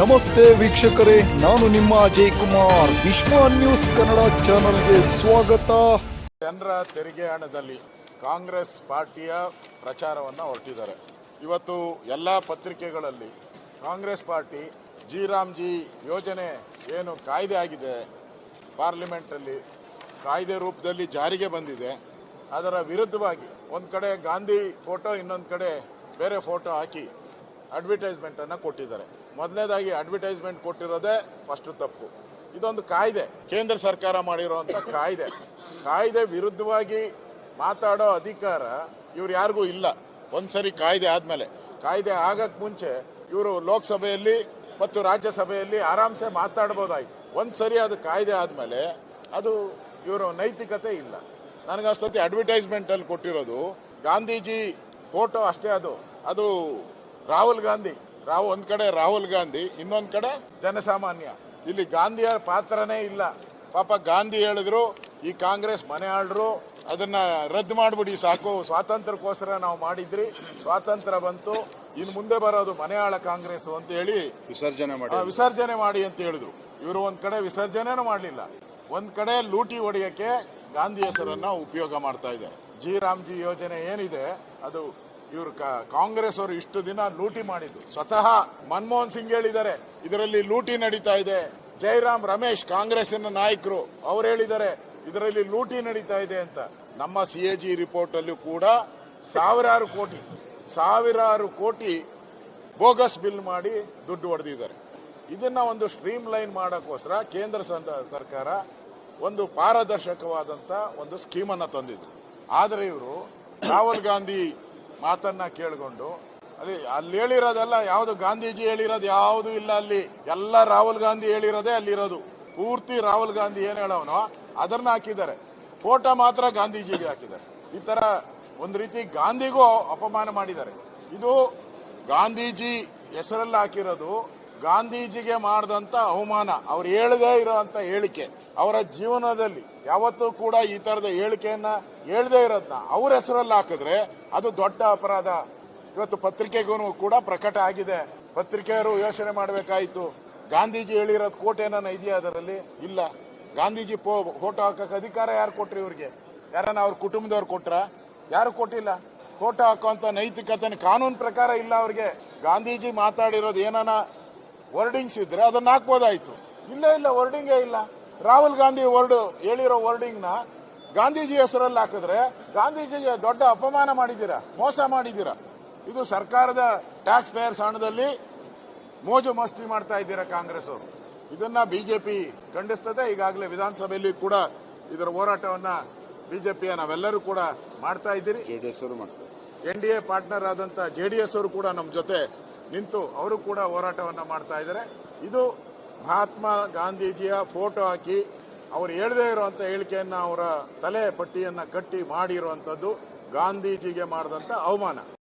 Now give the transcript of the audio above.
ನಮಸ್ತೆ ವೀಕ್ಷಕರೇ, ನಾನು ನಿಮ್ಮ ಅಜಯ್ ಕುಮಾರ್. ವಿಶ್ವ ನ್ಯೂಸ್ ಕನ್ನಡ ಚಾನಲ್ಗೆ ಸ್ವಾಗತ. ಜನರ ತೆರಿಗೆ ಹಣದಲ್ಲಿ ಕಾಂಗ್ರೆಸ್ ಪಾರ್ಟಿಯ ಪ್ರಚಾರವನ್ನು ಹೊರಟಿದ್ದಾರೆ. ಇವತ್ತು ಎಲ್ಲ ಪತ್ರಿಕೆಗಳಲ್ಲಿ ಕಾಂಗ್ರೆಸ್ ಪಾರ್ಟಿ ಜಿ ರಾಮ್ಜಿ ಯೋಜನೆ ಏನು ಕಾಯ್ದೆ ಆಗಿದೆ, ಪಾರ್ಲಿಮೆಂಟಲ್ಲಿ ಕಾಯ್ದೆ ರೂಪದಲ್ಲಿ ಜಾರಿಗೆ ಬಂದಿದೆ. ಅದರ ವಿರುದ್ಧವಾಗಿ ಒಂದು ಕಡೆ ಗಾಂಧಿ ಫೋಟೋ, ಇನ್ನೊಂದು ಕಡೆ ಬೇರೆ ಫೋಟೋ ಹಾಕಿ ಅಡ್ವರ್ಟೈಸ್ಮೆಂಟನ್ನು ಕೊಟ್ಟಿದ್ದಾರೆ. ಮೊದಲನೇದಾಗಿ ಅಡ್ವರ್ಟೈಸ್ಮೆಂಟ್ ಕೊಟ್ಟಿರೋದೇ ಫಸ್ಟ್ ತಪ್ಪು. ಇದೊಂದು ಕಾಯ್ದೆ. ಕೇಂದ್ರ ಸರ್ಕಾರ ಮಾಡಿರುವಂಥ ಕಾಯ್ದೆ. ಕಾಯ್ದೆ ವಿರುದ್ಧವಾಗಿ ಮಾತಾಡೋ ಅಧಿಕಾರ ಇವ್ರು ಯಾರಿಗೂ ಇಲ್ಲ. ಒಂದ್ಸರಿ ಕಾಯ್ದೆ ಆದಮೇಲೆ. ಕಾಯ್ದೆ ಆಗಕ್ಕೆ ಮುಂಚೆ ಇವರು ಲೋಕಸಭೆಯಲ್ಲಿ ಮತ್ತು ರಾಜ್ಯಸಭೆಯಲ್ಲಿ ಆರಾಮ್ಸೆ ಮಾತಾಡ್ಬೋದಾಯ್ತು. ಒಂದ್ಸರಿ ಅದು ಕಾಯ್ದೆ ಆದಮೇಲೆ ಅದು ಇವರು ನೈತಿಕತೆ ಇಲ್ಲ. ನನಗಷ್ಟೊತ್ತಿ ಅಡ್ವರ್ಟೈಸ್ಮೆಂಟಲ್ಲಿ ಕೊಟ್ಟಿರೋದು ಗಾಂಧೀಜಿ ಫೋಟೋ ಅಷ್ಟೇ ಅದು. ಅದು ರಾಹುಲ್ ಗಾಂಧಿ ರಾವ್ ಒಂದ್ ಕಡೆ ರಾಹುಲ್ ಗಾಂಧಿ ಇನ್ನೊಂದ್ ಕಡೆ ಜನಸಾಮಾನ್ಯ. ಇಲ್ಲಿ ಗಾಂಧಿಯ ಪಾತ್ರನೇ ಇಲ್ಲ. ಪಾಪ ಗಾಂಧಿ ಹೇಳಿದ್ರು ಈ ಕಾಂಗ್ರೆಸ್ ಮನೆ ಆಳ್ರು ಅದನ್ನ ರದ್ದು ಮಾಡ್ಬಿಡಿ ಸಾಕು. ಸ್ವಾತಂತ್ರ್ಯಕ್ಕೋಸ್ಕರ ನಾವು ಮಾಡಿದ್ರಿ ಸ್ವಾತಂತ್ರ್ಯ ಬಂತು ಇನ್ನು ಮುಂದೆ ಬರೋದು ಮನೆ ಆಳ ಕಾಂಗ್ರೆಸ್ ಅಂತ ಹೇಳಿ ವಿಸರ್ಜನೆ ಮಾಡಿ. ವಿಸರ್ಜನೆ ಮಾಡಿ ಅಂತ ಹೇಳಿದ್ರು. ಇವರು ಒಂದ್ ಕಡೆ ವಿಸರ್ಜನೆನೂ ಮಾಡಲಿಲ್ಲ. ಒಂದ್ ಕಡೆ ಲೂಟಿ ಹೊಡೆಯಕ್ಕೆ ಗಾಂಧಿ ಹೆಸರನ್ನ ಉಪಯೋಗ ಮಾಡ್ತಾ ಇದೆ ಜಿ ರಾಮ್ಜಿ ಯೋಜನೆ ಏನಿದೆ ಅದು ಇವರು ಕಾಂಗ್ರೆಸ್ ಅವರು ಇಷ್ಟು ದಿನ ಲೂಟಿ ಮಾಡಿದ್ದು. ಸ್ವತಃ ಮನಮೋಹನ್ ಸಿಂಗ್ ಹೇಳಿದ್ದಾರೆ, ಇದರಲ್ಲಿ ಲೂಟಿ ನಡೀತಾ ಇದೆ. ಜೈರಾಮ್ ರಮೇಶ್ ಕಾಂಗ್ರೆಸ್ನ ನಾಯಕರು, ಅವ್ರು ಹೇಳಿದ್ದಾರೆ, ಇದರಲ್ಲಿ ಲೂಟಿ ನಡೀತಾ ಇದೆ ಅಂತ. ನಮ್ಮ ಸಿ ಎ ಜಿ ರಿಪೋರ್ಟ್ ಅಲ್ಲಿ ಕೂಡ ಸಾವಿರಾರು ಕೋಟಿ ಸಾವಿರಾರು ಕೋಟಿ ಬೋಗಸ್ ಬಿಲ್ ಮಾಡಿ ದುಡ್ಡು ಹೊಡೆದಿದ್ದಾರೆ ಇದನ್ನ ಒಂದು ಸ್ಟ್ರೀಮ್ ಲೈನ್ ಮಾಡೋಕ್ಕೋಸ್ಕರ ಕೇಂದ್ರ ಸರ್ಕಾರ ಒಂದು ಪಾರದರ್ಶಕವಾದಂತ ಒಂದು ಸ್ಕೀಮನ್ನು ತಂದಿದ್ರು ಆದರೆ ಇವರು ರಾಹುಲ್ ಗಾಂಧಿ ಮಾತನ್ನ ಕೇಳಿಕೊಂಡು, ಅಲ್ಲಿ ಅಲ್ಲಿ ಹೇಳಿರೋದೆಲ್ಲ ಯಾವುದು ಗಾಂಧೀಜಿ ಹೇಳಿರೋದು ಯಾವುದು ಇಲ್ಲ ಅಲ್ಲಿ. ಎಲ್ಲ ರಾಹುಲ್ ಗಾಂಧಿ ಹೇಳಿರೋದೇ ಅಲ್ಲಿರೋದು. ಪೂರ್ತಿ ರಾಹುಲ್ ಗಾಂಧಿ ಏನು ಹೇಳೋನೋ ಅದನ್ನ ಹಾಕಿದ್ದಾರೆ. ಫೋಟೋ ಮಾತ್ರ ಗಾಂಧೀಜಿಗೆ ಹಾಕಿದ್ದಾರೆ. ಈ ತರ ಒಂದು ರೀತಿ ಗಾಂಧಿಗೂ ಅಪಮಾನ ಮಾಡಿದ್ದಾರೆ. ಇದು ಗಾಂಧೀಜಿ ಹೆಸರಲ್ಲಿ ಹಾಕಿರೋದು ಗಾಂಧೀಜಿಗೆ ಮಾಡಿದಂತ ಅವಮಾನ, ಅವ್ರು ಹೇಳದೇ ಇರುವಂತ ಹೇಳಿಕೆ, ಅವರ ಜೀವನದಲ್ಲಿ ಯಾವತ್ತೂ ಕೂಡ ಈ ತರದ ಹೇಳಿಕೆಯನ್ನ ಹೇಳದೇ ಇರೋದನ್ನ ಅವ್ರ ಹೆಸರಲ್ಲಿ ಹಾಕಿದ್ರೆ ಅದು ದೊಡ್ಡ ಅಪರಾಧ. ಇವತ್ತು ಪತ್ರಿಕೆಗೂ ಕೂಡ ಪ್ರಕಟ ಆಗಿದೆ. ಪತ್ರಿಕೆಯವರು ಯೋಚನೆ ಮಾಡಬೇಕಾಯಿತು. ಗಾಂಧೀಜಿ ಹೇಳಿರೋದು ಕೋಟೆ ಏನಾನ ಇದೆಯಾ ಅದರಲ್ಲಿ? ಇಲ್ಲ. ಗಾಂಧೀಜಿ ಪೋ, ಫೋಟೋ ಹಾಕಕ್ಕೆ ಅಧಿಕಾರ ಯಾರು ಕೊಟ್ರಿ ಇವ್ರಿಗೆ? ಯಾರನ್ನ ಅವ್ರ ಕುಟುಂಬದವ್ರು ಕೊಟ್ರ? ಯಾರು ಕೊಟ್ಟಿಲ್ಲ? ಫೋಟೋ ಹಾಕುವಂತ ನೈತಿಕತೆ ಕಾನೂನು ಪ್ರಕಾರ ಇಲ್ಲ ಅವ್ರಿಗೆ. ಗಾಂಧೀಜಿ ಮಾತಾಡಿರೋದು ಏನಾನ ವರ್ಡಿಂಗ್ಸ್ ಇದ್ರೆ ಅದನ್ನ ಹಾಕ್ಬೋದಾಯ್ತು. ಇಲ್ಲ ಇಲ್ಲ ವರ್ಡಿಂಗೇ ಇಲ್ಲ. ರಾಹುಲ್ ಗಾಂಧಿ ವರ್ಡ್ ಹೇಳಿರೋ ವರ್ಡಿಂಗ್ನ ಗಾಂಧೀಜಿ ಹೆಸರಲ್ಲಿ ಹಾಕಿದ್ರೆ ಗಾಂಧೀಜಿಗೆ ದೊಡ್ಡ ಅಪಮಾನ ಮಾಡಿದ್ದೀರಾ? ಮೋಸ ಮಾಡಿದ್ದೀರಾ? ಇದು ಸರ್ಕಾರದ ಟ್ಯಾಕ್ಸ್ ಪೇಯರ್ಸ್ ಹಣದಲ್ಲಿ ಮೋಜು ಮಸ್ತಿ ಮಾಡ್ತಾ ಇದ್ದೀರಾ ಕಾಂಗ್ರೆಸ್ ಅವರು. ಇದನ್ನ ಬಿಜೆಪಿ ಖಂಡಿಸ್ತದೆ. ಈಗಾಗಲೇ ವಿಧಾನಸಭೆಯಲ್ಲಿ ಕೂಡ ಇದರ ಹೋರಾಟವನ್ನ ಬಿಜೆಪಿಯ ನಾವೆಲ್ಲರೂ ಕೂಡ ಮಾಡ್ತಾ ಇದ್ದೀರಿ. JDS N D A partner ಆದಂತ ಜೆ ಡಿ ಎಸ್ ಅವರು ಕೂಡ ನಮ್ಮ ಜೊತೆ ನಿಂತು ಅವರು ಕೂಡ ಹೋರಾಟವನ್ನು ಮಾಡ್ತಾ ಇದ್ದಾರೆ. ಇದು ಮಹಾತ್ಮ ಗಾಂಧೀಜಿಯ ಫೋಟೋ ಹಾಕಿ ಅವರು ಹೇಳದೇ ಇರುವಂಥ ಹೇಳಿಕೆಯನ್ನು ಅವರ ತಲೆ ಪಟ್ಟಿಯನ್ನು ಕಟ್ಟಿ ಮಾಡಿರುವಂಥದ್ದು ಗಾಂಧೀಜಿಗೆ ಮಾಡಿದಂಥ ಅವಮಾನ.